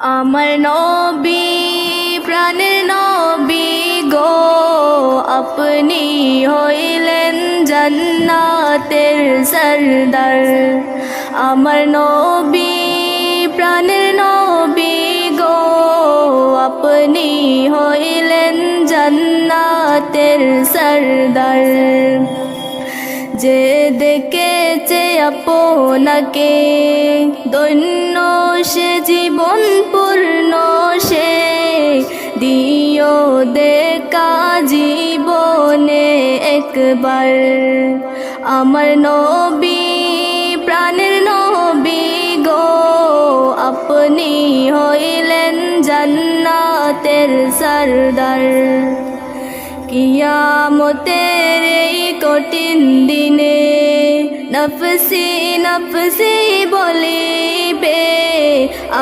আমার নবী, প্রাণের নবী গো, আপনি হইলেন জান্নাতের সরদার। আমার নবী, প্রাণের নবী গো, আপনি হইলেন জান্নাতের সরদার। যে দেখেছে আপনাকে, দৈন্য সে জীবন দিও দেখা জীবনে একবার। আমার নবী, প্রাণের নবী গো, আপনি হইলেন জান্নাতের সরদার। কিয়ামতের এই কঠিন দিনে নফসি নফসি বলিবে,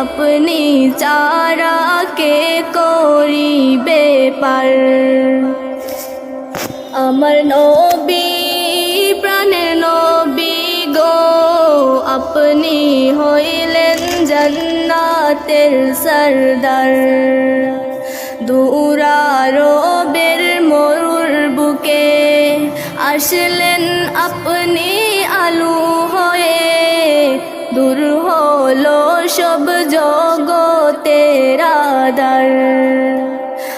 আপনি চারা কে করিবে পার। আমার নবী প্রাণের নবী গো, আপনি হইলেন জান্নাতের সরদার। দূরারবের মরুর বুকে আসলেন আপনি আলু হয়ে। দূর হলো সব জগতের আদার